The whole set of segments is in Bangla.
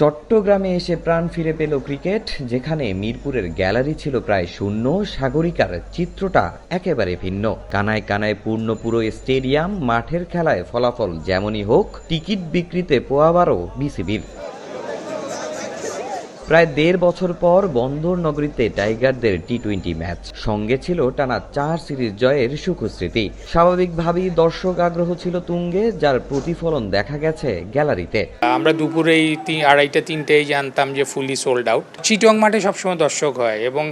চট্টগ্রামে এসে প্রাণ ফিরে পেল ক্রিকেট, যেখানে মিরপুরের গ্যালারি ছিল প্রায় শূন্য, সাগরিকার চিত্রটা একেবারে ভিন্ন। কানায় কানায় পূর্ণ পুরো স্টেডিয়াম, মাঠের খেলায় ফলাফল যেমনই হোক, টিকিট বিক্রিতে পোয়াবারও বিসিবির। প্রায় দেড় বছর পর বন্দর নগরীতে টাইগারদের টি টোয়েন্টি ম্যাচ। সঙ্গে ছিল টানা চার সিরিজ জয়ের সুখস্মৃতি। স্বাভাবিকভাবেই দর্শক আগ্রহ ছিল তুঙ্গে, যার প্রতিফলন দেখা গেছে গ্যালারিতে। আমরা দুপুরেই তিন আড়াইটা, তিনটেই জানতাম যে ফুলি সোল্ড আউট চিটং মাঠে সবসময় দর্শক হয় এবং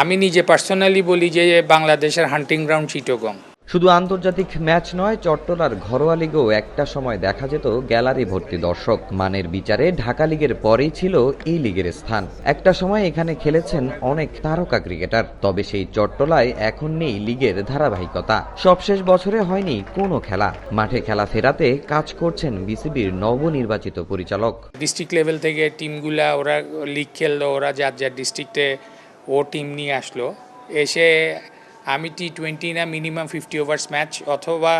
আমি নিজে পার্সোনালি বলি যে বাংলাদেশের হান্টিং গ্রাউন্ড চিটগং। শুধু আন্তর্জাতিক ম্যাচ নয় চট্টলার ঘরোয়া লিগেও একটা সময় দেখা যেত গ্যালারি ভর্তি দর্শক। মানের বিচারে ঢাকা লিগের পরেই ছিল এই লিগের স্থান। একটা সময় এখানে খেলেছেন অনেক তারকা ক্রিকেটার, তবে সেই চট্টলায় এখন নেই লিগের ধারাবাহিকতা। সবশেষ বছরে হয়নি কোনো খেলা। মাঠে খেলা ফেরাতে কাজ করছেন বিসিবির নবনির্বাচিত পরিচালক। ডিস্ট্রিক্ট লেভেল থেকে টিমগুলা, ওরা লিগ খেললো, ওরা যার যার ডিস্ট্রিক্টে ও টিম নিয়ে আসলো। এসে আমি টি টোয়েন্টি না মিনিমাম ফিফটি ওভার্স ম্যাচ অথবা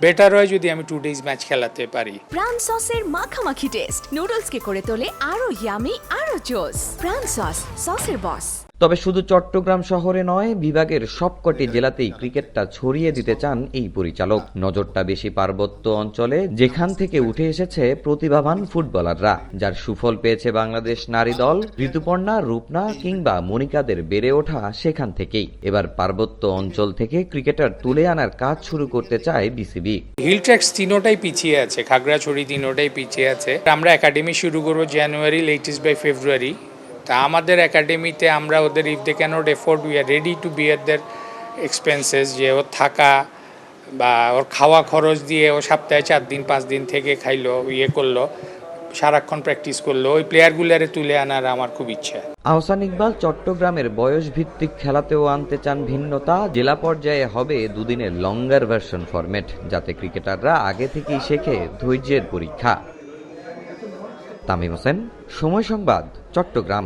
বেটার হয় যদি আমি টু ডেজ ম্যাচ খেলাতে পারি। প্রাণ সসের মাখামাখি টেস্ট নুডলসকে করে তোলে আরও ইয়ামি আরও জোস প্রাণ সস সসের বস তবে শুধু চট্টগ্রাম শহরে নয় বিভাগের সবকটি জেলাতেই ক্রিকেটটা ছড়িয়ে দিতে চান এই পরিচালক। নজরটা বেশি পার্বত্য অঞ্চলে যেখান থেকে উঠে এসেছে প্রতিভাবান ফুটবলাররা যার সুফল পেয়েছে বাংলাদেশ নারী দল ঋতুপর্ণা রূপনা কিংবা মনিকাদের বেড়ে ওঠা সেখান থেকেই। এবার পার্বত্য অঞ্চল থেকে ক্রিকেটার তুলে আনার কাজ শুরু করতে চায় বিসিবি। হিল ট্র্যাক্স তিনোটাই পিছিয়ে আছে খাগড়াছড়ি তিনোটাই পিছিয়ে আছে। আমরা একাডেমি শুরু করব জানুয়ারি লেটেস্ট বাই ফেব্রুয়ারি তা আমাদের একাডেমিতে আমরা ওদের if they can't afford we are ready to bear there expenses যে ওর থাকা বা ওর খাওয়া খরচ দিয়ে ও সপ্তাহে চার দিন, পাঁচ দিন থেকে খাইলো ইয়ে করল, সারাক্ষণ প্র্যাকটিস করল, ওই প্লেয়ারগুলারে তুলে আনার আমার খুব ইচ্ছা। আহসান ইকবাল চট্টগ্রামের বয়স ভিত্তিক খেলাতেও আনতে চান ভিন্নতা, জেলা পর্যায়ে হবে দুদিনের লঙ্গার ভার্সন ফরম্যাট যাতে ক্রিকেটাররা আগে থেকেই শেখে ধৈর্যের পরীক্ষা। তামিম হোসেন সময় সংবাদ চট্টগ্রাম।